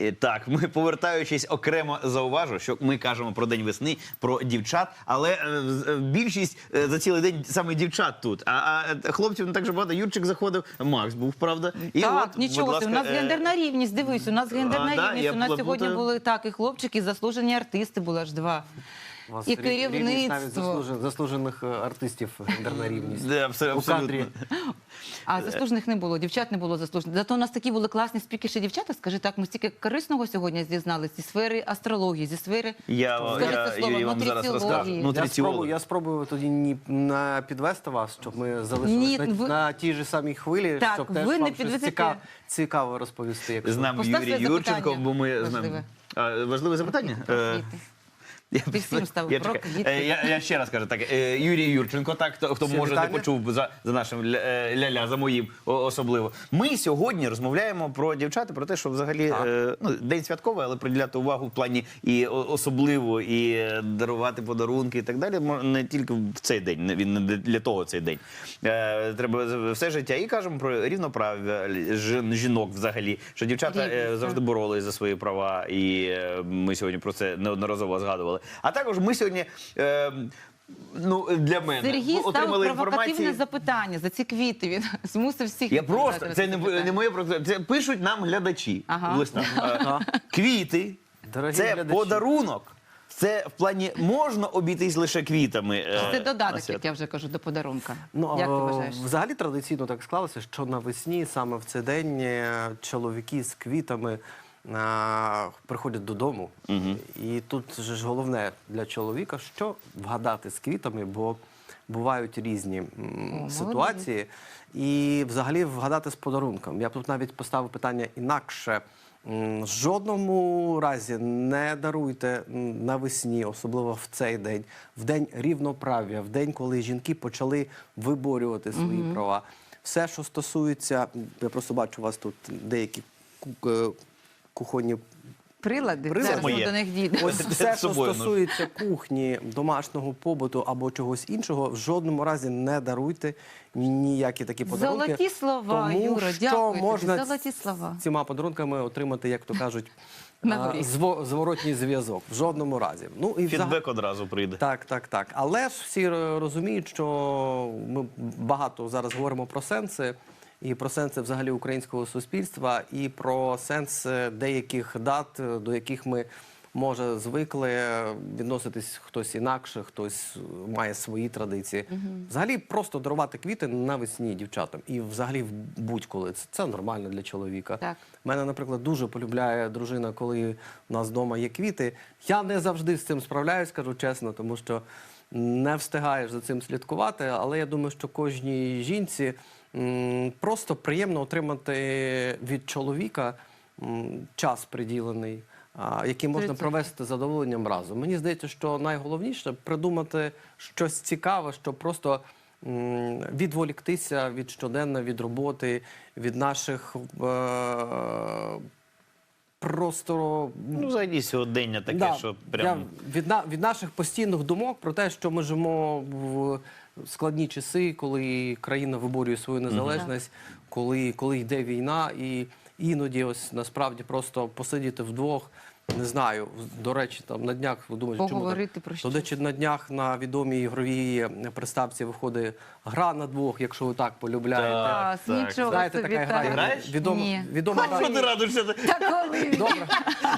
Е, Так, ми повертаючись окремо зауважу, що ми кажемо про день весни, про дівчат, але е, е, більшість е, за цілий день саме дівчат тут. А, а хлопців не так же багато. Юрчик заходив, Макс був, правда. І так, от, нічого собі. У нас е, гендерна рівність. Дивись, у нас гендерна а, да, рівність. я У нас плутаю. сьогодні були так і хлопчики, і заслужені артисти були аж два. У вас І рі- рівність навіть керівництво. заслужен- заслужених е, артистів гендерна рівність. Абсо- У кадрі. абсолютно. А заслужених не було, дівчат не було заслужених. Зато у нас такі були класні спікерші дівчата. Скажи так, ми стільки корисного сьогодні дізналися зі сфери астрології, зі сфери Я, Скажи я, це слово, Юрій, вам зараз нутриціології. розкажу. Я Нутриціолог. спробую, я спробую тоді ні на підвести вас, щоб ми залишились на, ви- на тій ж самій хвилі, Так, щоб ви теж не вам щось підведете. цікаве, цікаво розповісти. Якщо З нами Постав Юрій своє Юрченко, бо ми важливе. знаємо. А, важливе запитання? Е. Я, Ти всім ставив я, про чекаю. Е, я, я ще раз кажу так. е, Юрій Юрченко, так хто, хто Всі може не вітання. почув за, за нашим ля- е, ля-ля, за моїм о- особливо. Ми сьогодні розмовляємо про дівчат, і про те, що взагалі е, ну, день святковий, але приділяти увагу в плані і о- особливо, і е, дарувати подарунки і так далі. мо- Не тільки в цей день, не- він не для того цей день. Е, треба з- все життя. І кажемо про рівноправ'я жін- жінок взагалі, що дівчата е, Рівність, завжди боролись за свої права, і е, ми сьогодні про це неодноразово згадували. А також ми сьогодні. Е, Ну, для мене Сергій ставив отримали провокативне інформацію. запитання за ці квіти. Він змусив всіх. Я просто це не, не моє про це пишуть нам глядачі Ага. Е, Квіти Дорогі це глядачі. подарунок. Це в плані можна обійтись лише квітами. е, Це додаток, як я вже кажу, до подарунка. Ну, як ти а, вважаєш? Взагалі традиційно так склалося, що навесні, саме в цей день, е, чоловіки з квітами а, приходять додому. І тут же ж головне для чоловіка, що вгадати з квітами, бо бувають різні м, молодець. ситуації. І взагалі вгадати з подарунком. Я б тут навіть поставив питання інакше. В жодному разі не даруйте навесні, особливо в цей день, в день рівноправ'я, в день, коли жінки почали виборювати свої права. Все, що стосується, я просто бачу у вас тут деякі е, кухонні Прилади, Прилади. Моє. до них дійдемо. Ось все, що ну. стосується кухні, домашнього побуту або чогось іншого, в жодному разі не даруйте ніякі такі подарунки. Золоті слова, тому Юра, що дякую тобі. можна Золоті слова. цими подарунками отримати, як то кажуть, а, зво- зворотній зв'язок. В жодному разі. Ну і Фідбек одразу прийде. так, так, так. Але ж всі розуміють, що ми багато зараз говоримо про сенси. І про сенси взагалі українського суспільства, і про сенс деяких дат, е, до яких ми може звикли е, відноситись хтось інакше, хтось е, має свої традиції. Взагалі, просто дарувати квіти навесні дівчатам, і взагалі в будь-коли це, це нормально для чоловіка. Так. Мене, наприклад, дуже полюбляє дружина, коли у нас вдома є квіти. Я не завжди з цим справляюсь, кажу чесно, тому що не встигаєш за цим слідкувати. Але я думаю, що кожній жінці просто приємно отримати від чоловіка час приділений. Який можна провести з задоволенням разом. Мені здається, що найголовніше придумати щось цікаве, щоб просто відволіктися від щоденно, від роботи, від наших е, просто Ну, взагалі сьогодення таке, Да, що я прям. від, на, від наших постійних думок про те, що ми живемо в складні часи, коли країна виборює свою незалежність, коли, коли йде війна, і іноді ось насправді просто посидіти вдвох. Не знаю, до речі, там на днях ви думаєте, чому Поговорити так? про До речі, на днях на відомій ігровій приставці виходить гра на двох, якщо ви так полюбляєте. Так, Клас, так. нічого Знаєте, собі. така гра так. є Граєш? відома, Ні. відома Що ти радуєшся? Та коли? Добре.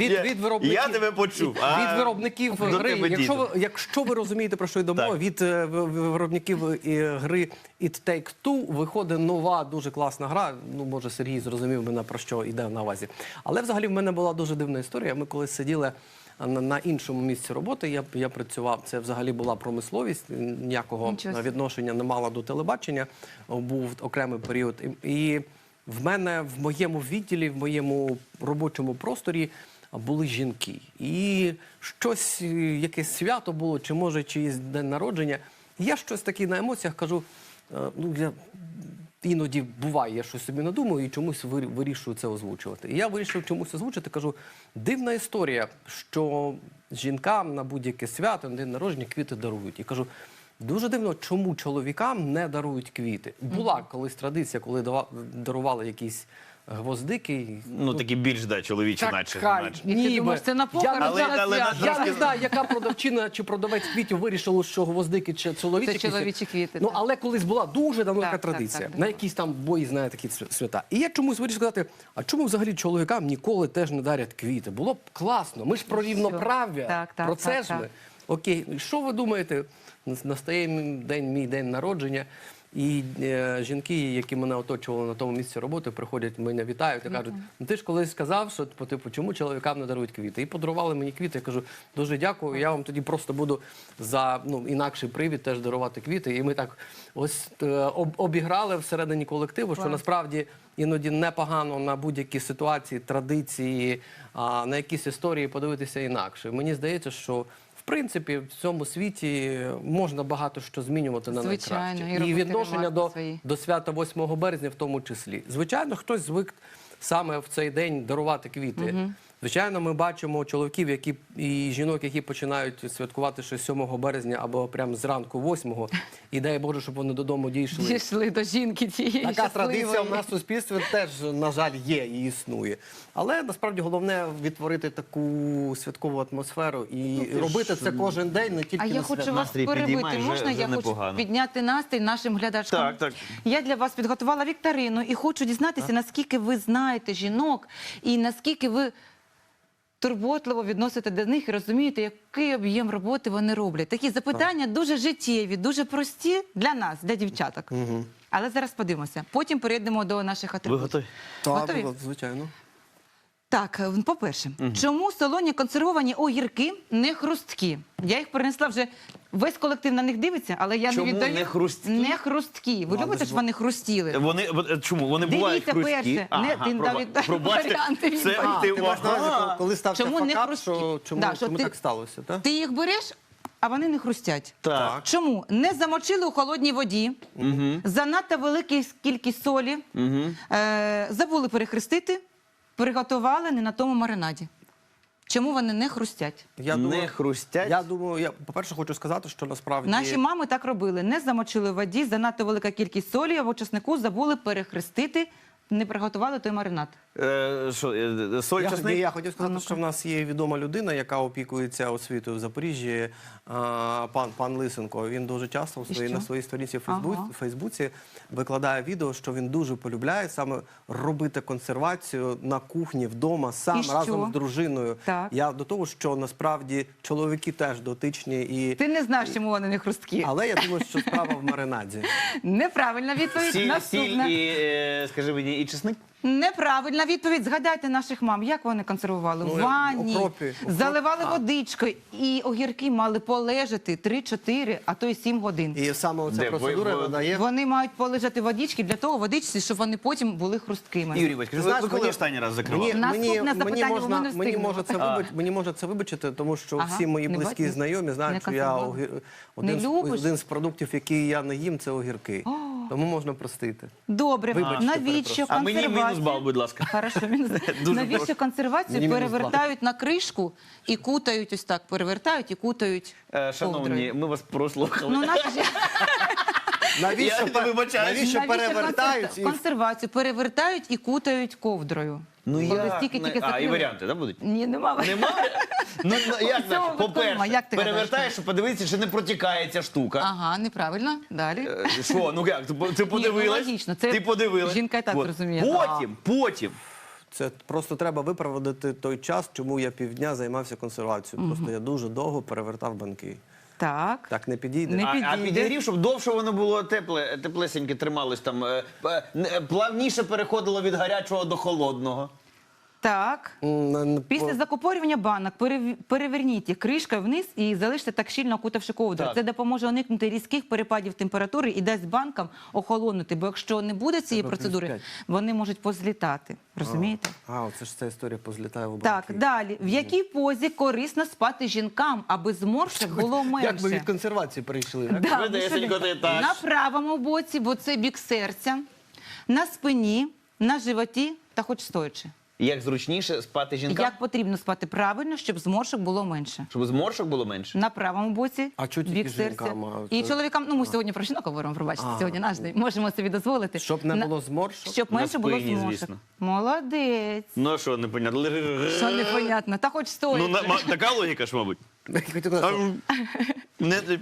Від, Я- від виробників. Я тебе почув. А від виробників до гри. тебе Якщо дійду. ви, якщо ви розумієте, про що йдемо, Так. від е, ви- ви- виробників е, гри It Take Two виходить нова, дуже класна гра. Ну, може, Сергій зрозумів мене про що йде на увазі. Але взагалі в мене була дуже дивна історія. Ми коли сиділи на, іншому місці роботи, я, я працював. Це взагалі була промисловість, ніякого Нічого відношення не мала до телебачення. Був окремий період. І, і в мене в моєму відділі, в моєму робочому просторі були жінки. І щось, е, якесь свято було, чи може чиїсь день народження. Я щось таке на емоціях кажу. е, Ну, я іноді буває, я щось собі надумаю і чомусь вир- вирішую це озвучувати. І я вирішив чомусь озвучити, кажу, дивна історія, що жінкам на будь-яке свято, на день народження квіти дарують. І кажу, Дуже дивно, чому чоловікам не дарують квіти. Була колись традиція, коли дарували якісь гвоздики. Ну такі більш да, чоловічі, наче. Така, наче. І ти думаєш, це на похорон Я, Але- зараз- але я, я трошки- не знаю, яка продавчина чи продавець квітів вирішила, що гвоздики чи чоловічі Це чоловічі квіти, Ну так. але колись була дуже давно Так, така так, традиція. так, на якісь там бої знає такі свя- свята. І я чомусь вирішив сказати: а чому взагалі чоловікам ніколи теж не дарять квіти? Було б класно. Ми ж про рівноправ'я. Так, так, про це так, ж так. ми. Окей, ну і що ви думаєте? Нас- Настає мій день, мій день народження. І е, жінки, які мене оточували на тому місці роботи, приходять, мене вітають і кажуть: ну ти ж колись сказав, що по типу, чому чоловікам не дарують квіти? І подарували мені квіти. Я кажу, дуже дякую. Я вам тоді просто буду за ну інакший привід теж дарувати квіти. І ми так ось е, об- обіграли всередині колективу, що Клас. насправді іноді непогано на будь-які ситуації, традиції, а, на якісь історії подивитися інакше. Мені здається, що. Принципі, в цьому світі можна багато що змінювати на Звичайно, найкраще. і І, відношення до, до свята 8 березня в тому числі. Звичайно, хтось звик саме в цей день дарувати квіти. Звичайно, ми бачимо чоловіків, які і жінок, які починають святкувати ще 7 березня або прямо зранку 8 І дай Боже, щоб вони додому дійшли. Дійшли до жінки цієї Така щасливої. традиція в нас в суспільстві теж, на жаль, є і існує. Але насправді головне відтворити таку святкову атмосферу і робити це кожен день, не тільки А на я хочу вас Настрій перебити. Можна вже я хочу підняти настрій нашим глядачкам? Так, так. Я для вас підготувала вікторину і хочу дізнатися, наскільки ви знаєте жінок і наскільки ви турботливо відносити до них і розумієте, який об'єм роботи вони роблять. Такі запитання дуже життєві, дуже прості для нас, для дівчаток. Але зараз подивимося. Потім перейдемо до наших атрибутів. Ви Готові? Так, звичайно. Так, е, по-перше, чому солоні консервовані огірки не хрусткі? Я їх перенесла вже. Весь колектив на них дивиться, але я Чому не віддаю. не хрусткі? Не хрусткі. Ви Ну, любите, щоб вони хрустіли? Вони чому? Вони Дивіться бувають хрусткі. перше. Не, ти проба- навіть пробачте, варіанти це. А, ти, маєш увазі, ага. коли- стався Чому не факап, хрусткі? що чому, Да, що чому ти- так сталося? Так? Ти їх береш, а вони не хрустять. Так. Чому? Не замочили у холодній воді, занадто велика кількість солі, е, забули перехрестити, приготували не на тому маринаді. Чому вони не хрустять? Я не думаю, хрустять. я думаю, я по-перше хочу сказати, що насправді Наші мами так робили. Не замочили в воді, занадто велика кількість солі або чеснику, забули перехрестити, не приготували той маринад. Е, що, е, соль, Я, чесник? я хотів сказати, що в нас є відома людина, яка опікується освітою в Запоріжжі, пан, пан Лисенко. Він дуже часто в І на своїй сторінці в Фейсбуці, Ага. Фейсбуці викладає відео, що він дуже полюбляє саме робити консервацію на кухні вдома сам І що? разом з дружиною. Так. Я до того, що насправді чоловіки теж дотичні і. Ти не знаєш, чому вони не хрусткі. Але я думаю, що справа в маринаді. Неправильна відповідь. Сіль, сіль і, е, скажи мені, і чесник? Неправильна відповідь. Згадайте наших мам, як вони консервували Ну, в ванні, окропі, окроп. заливали водичкою, і огірки мали полежати 3-4, а то й 7 годин. І саме оця Де? процедура Ви- ви- надає. Вони мають полежати водички для того водичці, щоб вони потім були хрусткими. Юрій Батько, ви, знаєш, ви коли мені- останній раз закривали? Мені, Наступне мені, мені, запитання, можна, воно не мені, може це вибач, мені може це вибачити, тому що Ага, всі мої не близькі знайомі Не знають, що я огір... один, з, любиш? один з продуктів, який я не їм, це огірки. Тому можна простити. Добре, Вибачте, навіщо А мені консервацію? мінус бал, будь ласка. Хорошо, мінус. Дуже навіщо прошу. консервацію Мені мінус перевертають на кришку і кутають ось так, перевертають і кутають. Е, Шановні, ковдрою? ми вас прослухали. Ну, наші ж- Навіщо, Я пе- вибачаюсь. навіщо навіщо перевертають? консер- І... консервацію перевертають і кутають ковдрою. Ну, Коли стільки тільки а, і закрили. варіанти, да, будуть? Ні, нема. Нема? Ну, ну, як так? виконуємо. По-перше, Як ти гадаєш, перевертаєш, щоб подивитися, чи не протікає ця штука. Ага, неправильно. Далі. Е, Що, ну як, ти, по- ти ну, подивилась? логічно, це ти подивилась. жінка і так От. зрозуміє. Потім, потім. Це просто треба виправдати той час, чому я півдня займався консервацією. Просто я дуже довго перевертав банки. Так. Так не підійде. Не А, а підійде. підігрів, щоб довше воно було тепле, теплесеньке трималось там, е, е, не- плавніше переходило від гарячого до холодного. Так. М, Після закупорювання банок перев- переверніть їх кришкою вниз і залиште так щільно окутавши ковдру. Так. Це допоможе уникнути різких перепадів температури і дасть банкам охолонути. Бо якщо не буде цієї Треба плюс процедури, п'ять. вони можуть позлітати. Розумієте? А, оце ж ця історія позлітає в банки. Так, далі. В якій позі корисно спати жінкам, аби зморшок було менше? Як ми від консервації перейшли? Да, Ви сюди. На правому боці, бо це бік серця, на спині, на животі та хоч стоячи. Як зручніше спати жінкам? Як потрібно спати правильно, щоб зморшок було менше. Щоб зморшок було менше? На правому боці А чого бік серця. жінкам, а І чоловікам, ну ми сьогодні про жінок говоримо, пробачте, А. сьогодні наш день. Можемо собі дозволити. Щоб не було зморшок? Щоб менше було зморшок. звісно. Молодець. Ну що, непонятно. Що непонятно. Та хоч стоїть. Ну, на- ма- така логіка ж, мабуть.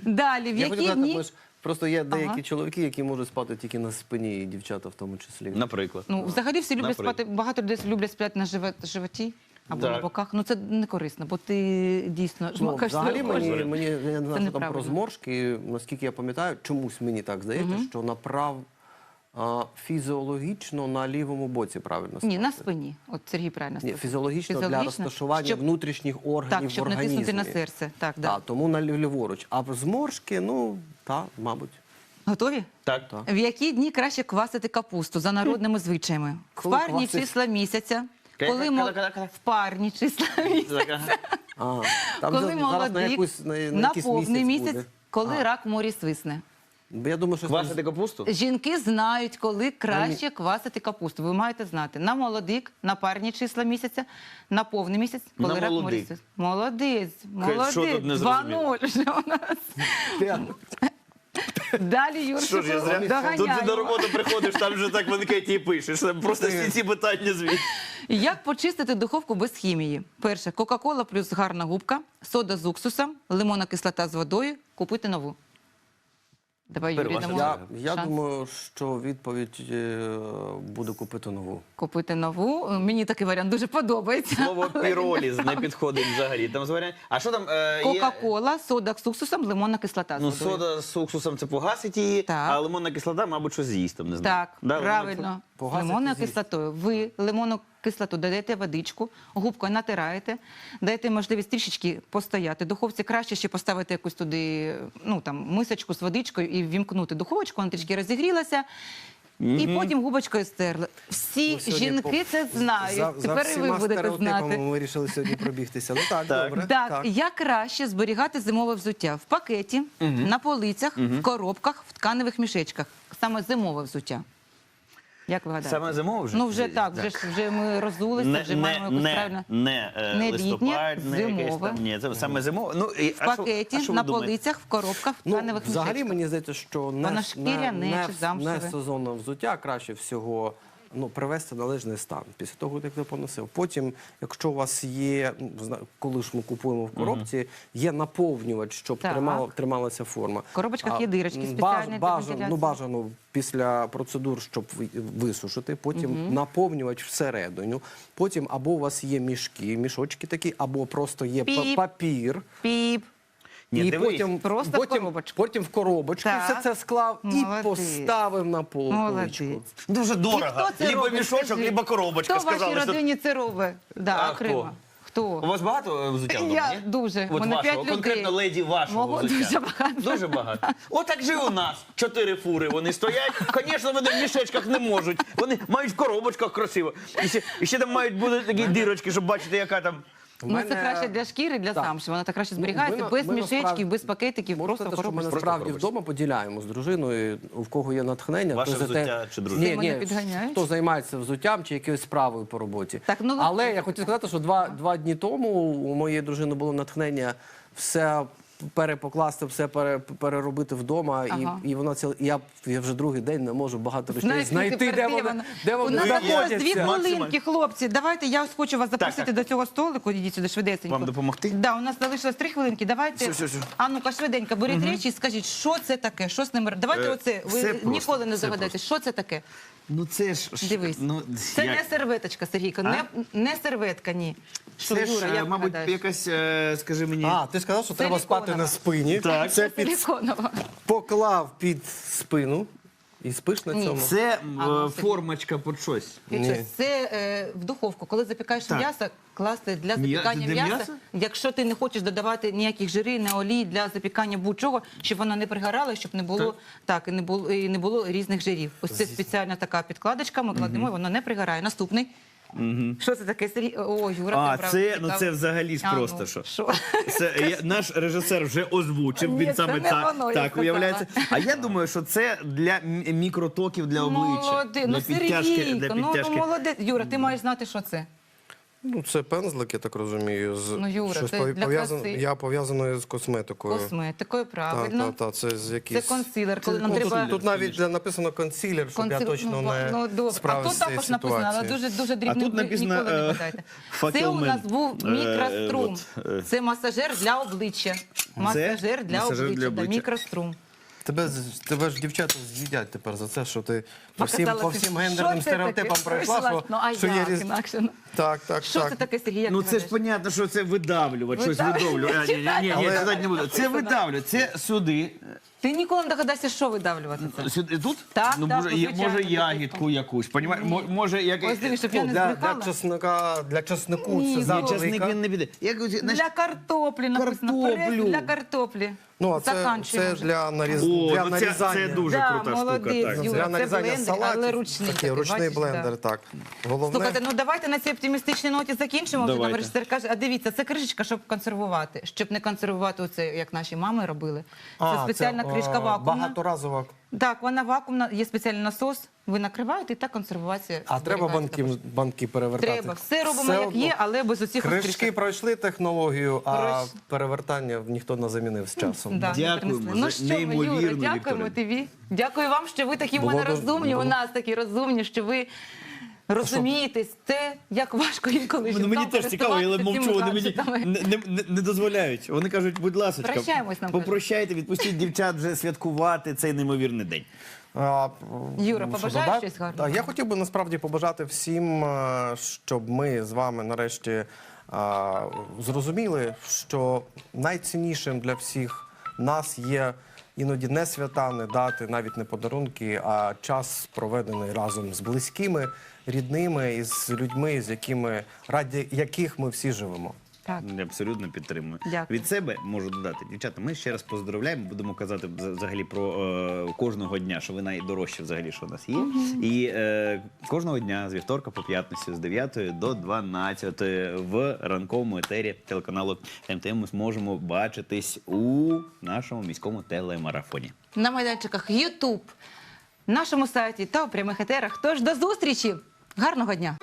Далі, в які дні? Просто є деякі Ага. чоловіки, які можуть спати тільки на спині, і дівчата в тому числі. Наприклад. Ну, взагалі всі люблять Наприклад. спати, багато людей люблять спати на животі або Так. на боках. Ну це не корисно, бо ти дійсно Ну, жмакаєш взагалі свою мені, мені я не знаю, що там про зморшки. Наскільки я пам'ятаю, чомусь мені так здається, що направ а, фізіологічно на лівому боці правильно Ні, на спині. От Сергій правильно Ні, сказав. фізіологічно, для розташування щоб- внутрішніх органів Так, щоб в організмі. натиснути на серце. Так, да. Так, тому на ліворуч. А в зморшки, ну, так, мабуть. Готові? Так. Так. В які дні краще квасити капусту за народними звичаями? В парні квасить? числа місяця. Коли- Коли коли- коли- коли? в парні числа місяця. А, там Коли зараз на, якусь, на, на, на повний місяць, місяць, коли рак в морі свисне. Бо Я думаю, що Квасити капусту? Жінки знають, коли краще квасити капусту. Ви маєте знати. На молодик, на парні числа місяця, на повний місяць, коли На рак морі молодик. свисне. Молодець, що молодець. тут не 2-0 вже у нас. Далі, Що ж я зря? Тут ти на доганяємо. роботу приходиш, там вже так в анкеті і пишеш. Просто всі ці питання звідти. Як почистити духовку без хімії? Перше, Кока-Кола плюс гарна губка, сода з уксусом, лимонна кислота з водою, купити нову. Давай, Тепер Юрій, дамо Я, я шанс. думаю, що відповідь е, буде купити нову. Купити нову. Мені такий варіант дуже подобається. Слово піроліз не підходить взагалі. Там з. А що там е, є? Кока-Кола, сода з уксусом, лимонна кислота з Ну, водою. сода з уксусом це погасить її, Так. а лимонна кислота, мабуть, щось з'їсть там, не знаю. Так, Да, правильно. З Погасити лимонною з'їсть. кислотою. Ви лимонну кислоту додаєте водичку, губкою натираєте, даєте можливість трішечки постояти. Духовці краще ще поставити якусь туди ну, там, мисочку з водичкою і вімкнути духовочку, вона трішки розігрілася. І потім губочкою стерли. Всі Ну, сьогодні жінки по- це знають. За, за Тепер і ви всіма будете стереотипами знати. Ми вирішили сьогодні пробігтися. Ну так, Так. добре. Так, як краще зберігати зимове взуття? В пакеті, на полицях, в коробках, в тканевих мішечках. Саме зимове взуття. Як ви гадаєте? Саме зимове вже? Ну вже так, вже ж вже ми розулися, Не, вже не, маємо якусь не, правильно. не, е, Не літнє, листопад, не якесь зимове. там. Ні, це саме зимове. Ну, і, В пакеті, на полиці. полицях, в коробках, в Ну, тканевих взагалі мішечках. мені здається, що не, Воно не, шкіряне не, чи замшеве? не сезонне взуття краще всього ну, привести в належний стан після того, як ти поносив. Потім, якщо у вас є, ну, коли ж ми купуємо в коробці, є наповнювач, щоб Так. тримала, трималася форма. В коробочках є дирочки м, спеціальні для бажано, вентиляції. ну, бажано після процедур, щоб ви- висушити, потім наповнювач всередину. Потім або у вас є мішки, мішочки такі, або просто є па- Піп. папір. Піп. Ні, і дивись. потім, Просто в потім, коробочку. потім в коробочку Так. все це склав і поставив на полку. Дуже дорого. Либо мішочок, либо коробочка. Хто в вашій що- родині це робить? Да, А окремо. хто? Хто? У вас багато е, взуття вдома, Я ні? дуже. От Мене вашого, п'ять людей. конкретно леді вашого Мого взуття. дуже багато. Дуже багато. Отак же і у нас. Чотири фури вони стоять. Звісно, вони в мішечках не можуть. Вони мають в коробочках красиво. І ще, і ще там мають бути такі дірочки, щоб бачити, яка там. У Ну, це мене- краще для шкіри, для Так. що Вона так краще Ну, зберігається, ми- без ми мішечків, насправді- без пакетиків, Можу просто в сказати, що ми коробочці. насправді коробочці. вдома поділяємо з дружиною, у кого є натхнення. Ваше то за взуття чи дружина? Ні, мене ні, підганяєш? хто займається взуттям чи якоюсь справою по роботі. Так, ну, Але я хотів сказати, що два, два дні тому у моєї дружини було натхнення все перепокласти, все пере, переробити вдома. Ага. І, і вона ціл... я, я вже другий день не можу багато речей знайти, де де вони, вона? де У вони нас залишилось дві хвилинки, хлопці. Давайте я хочу вас запросити так. до цього столику. Ідіть сюди швидесенько. Вам допомогти? Да, у нас залишилось три хвилинки. Давайте. Все, все, все. А ну-ка, швиденько, беріть речі і скажіть, що це таке? Що з ними? Давайте Е, оце. Ви просто, ніколи не загадаєте, що це таке? Ну це ж. Дивись. Ну, Це як? не серветочка, Сергійко. Не, не серветка, ні. Що, Це Юра, ж, як е, мабуть, гадаєш? якась, е, скажи мені. А, ти сказав, що треба спати Силіконова. на спині. Так. Це під Силіконова. поклав під спину і спиш на Ні. цьому. Це е, А, формочка під щось. Під Ні. щось. Це е, в духовку, коли запікаєш Так. м'ясо, класти для запікання для м'яса. м'яса? Якщо ти не хочеш додавати ніяких жирів, не олій для запікання будь-чого, щоб воно не пригорало, щоб не було так, і не було і не було різних жирів. Ось це спеціальна така підкладочка. Ми кладемо, і воно не пригорає. Наступний. Що це таке? Сергій? О, Юра, А, ти правда це, ну цікаво. це взагалі ж А, ну, просто що. що? Це я, наш режисер вже озвучив. Ні, він це саме не так, воно, я так сказала. уявляється. А я думаю, що це для м- мікротоків для обличчя. Молодець, ну підтяжки, Сергійко, для ну, ну підтяжки. молодець. Юра, ти маєш знати, що це. Ну, це пензлик, я так розумію. З Ну, Юра, щось це для пов'язано- краси. Я пов'язаний з косметикою. Косметикою, Так, правильно. так, так, це з Це консилер, коли нам Ну, треба. тут, тут навіть написано консилер, щоб я Консер- точно ну, не ну, добре. А справився тут з цією також написано, але ситуацією. дуже дуже тут написано, ніколи не е, гадайте. Це факелмен. у нас був Е, мікрострум. от, е. Це масажер для обличчя. Масажер для масажер для обличчя, да, обличчя. мікрострум. Тебе, з- тебе ж дівчата з'їдять тепер за це, що ти по всім, по всім гендерним стереотипам пройшла, що, Ну, а що як є різ... інакше? Ну, Так, так, Що так. це таке, Сергій? Як Ну ти це ж гадаєш? понятно, що це видавлювати, щось Видавлювати. видавлювати. А, ні, ні, ні, ні, не буду. Це видавлювати, це сюди. Ти ніколи не догадаєшся, що видавлювати це. Сюди тут? Так, ну, так, може, є- звичайно, може ягідку якусь, понімаєш? Мо- Може, як... Ось дивись, щоб я Ну, не для, для збрехала. чесника, для чеснику Ні, це ні, Ні, часник він не піде. Як, знаєш, Для картоплі написано. Картоплю. Для картоплі. Ну, а це, Заканчуємо це вже. для, наріз... О, для ну це, нарізання. це дуже Да, крута молодець, штука. Так. Юра. для це нарізання блендер, салатів. але ручний Такий ручний бачиш, блендер, так. Головне. Слухайте, ну давайте на цій оптимістичній ноті закінчимо. Вже Давайте. нам режисер каже, а дивіться, це кришечка, щоб консервувати. Щоб не консервувати оце, як наші мами робили. Це спеціальна кришка вакуумна. Багаторазова. Так, вона вакуумна, є спеціальний насос. Ви накриваєте і так консервація. А треба зберігається банки, банки перевертати? Треба. Все робимо Все як одно. є, але без оцих от Кришки пройшли технологію, а Пройш- перевертання ніхто не замінив з часом. Да, Дякуємо принесли. за ну, що, ви, неймовірну Юра, дякуємо Вікторину. тобі. Дякую вам, що ви такі в Було мене дуже- розумні. У було- нас такі розумні, що ви розумієтесь те, як важко інколи Ну, мені теж цікаво, але мовчу, вони мені не, не, не, не дозволяють. Вони кажуть, будь ласка, Прощаємось нам, попрощайте, відпустіть дівчат вже святкувати цей неймовірний день. А, Юра, що побажаєш додати? щось гарного? Так, Я хотів би насправді побажати всім, е, щоб ми з вами нарешті е, зрозуміли, що найціннішим для всіх нас є іноді не свята, не дати, навіть не подарунки, а час проведений разом з близькими, рідними і з людьми, з якими раді яких ми всі живемо. Так. Абсолютно підтримую. Дякую. Від себе можу додати. Дівчата, ми ще раз поздравляємо. Будемо казати вза- взагалі про е, кожного дня, що ви найдорожчі взагалі, що у нас є. І е, кожного дня з вівторка по п'ятницю з 9 до 12 в ранковому етері телеканалу МТМ ми зможемо бачитись у нашому міському телемарафоні. На майданчиках YouTube, нашому сайті та у прямих етерах. Тож до зустрічі! Гарного дня!